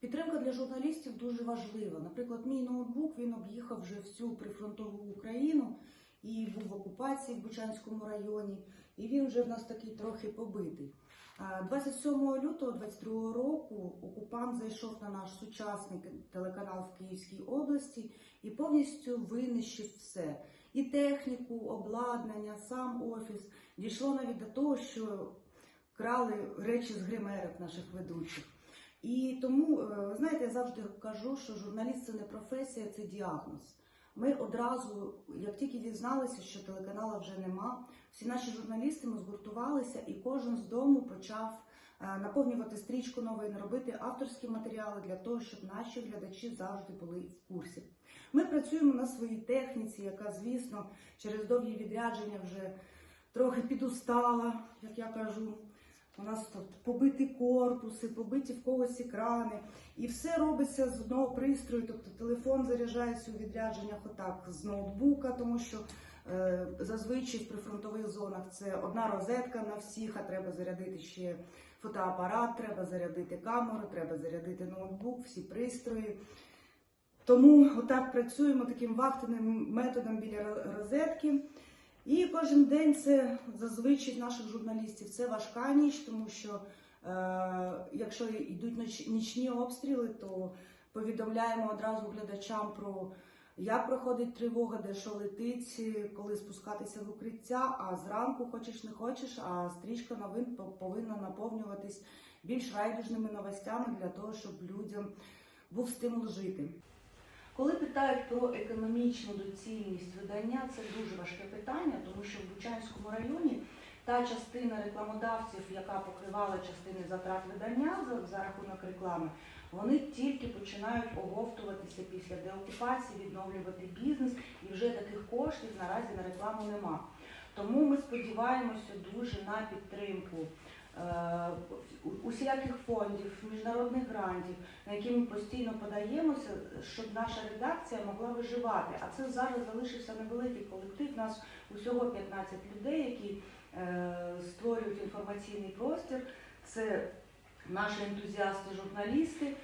Підтримка для журналістів дуже важлива. Наприклад, мій ноутбук він об'їхав вже всю прифронтову Україну і був в окупації в Бучанському районі, і він вже в нас такий трохи побитий. 27 лютого 22 року окупант зайшов на наш сучасний телеканал в Київській області і повністю винищив все. І техніку, обладнання, сам офіс. Дійшло навіть до того, що крали речі з гримерок наших ведучих. І тому, е, знаєте, я завжди кажу, що журналіст це не професія, це діагноз. Ми одразу, як тільки дізналися, що телеканала вже нема, всі наші журналісти ми згуртувалися, і кожен з дому почав е, наповнювати стрічку новин, робити авторські матеріали для того, щоб наші глядачі завжди були в курсі. Ми працюємо на своїй техніці, яка, звісно, через довгі відрядження вже трохи підустала, як я кажу. У нас тут побиті корпуси, побиті в когось екрани, і все робиться з одного пристрою. Тобто телефон заряджається у відрядженнях отак з ноутбука, тому що е, зазвичай в прифронтових зонах це одна розетка на всіх, а треба зарядити ще фотоапарат, треба зарядити камеру, треба зарядити ноутбук, всі пристрої. Тому отак працюємо таким вахтенним методом біля розетки. І кожен день це зазвичай наших журналістів це важка ніч, тому що е, якщо йдуть нічні обстріли, то повідомляємо одразу глядачам про як проходить тривога, де що летить, коли спускатися в укриття. А зранку, хочеш не хочеш, а стрічка новин по- повинна наповнюватись більш райдужними новостями для того, щоб людям був стимул жити. Питають про економічну доцільність видання, це дуже важке питання, тому що в Бучанському районі та частина рекламодавців, яка покривала частини затрат видання за, за рахунок реклами, вони тільки починають оговтуватися після деокупації, відновлювати бізнес, і вже таких коштів наразі на рекламу нема. Тому ми сподіваємося дуже на підтримку усіляких фондів, міжнародних грантів, на які ми постійно подаємося, щоб наша редакція могла виживати. А це зараз залишився невеликий колектив. Нас усього 15 людей, які е, створюють інформаційний простір. Це наші ентузіасти, журналісти.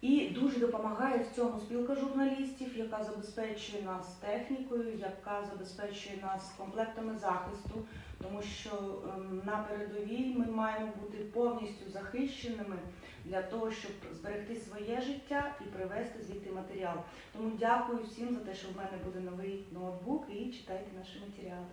І дуже допомагає в цьому спілка журналістів, яка забезпечує нас технікою, яка забезпечує нас комплектами захисту, тому що ем, на передовій ми маємо бути повністю захищеними для того, щоб зберегти своє життя і привезти звідти матеріал. Тому дякую всім за те, що в мене буде новий ноутбук і читайте наші матеріали.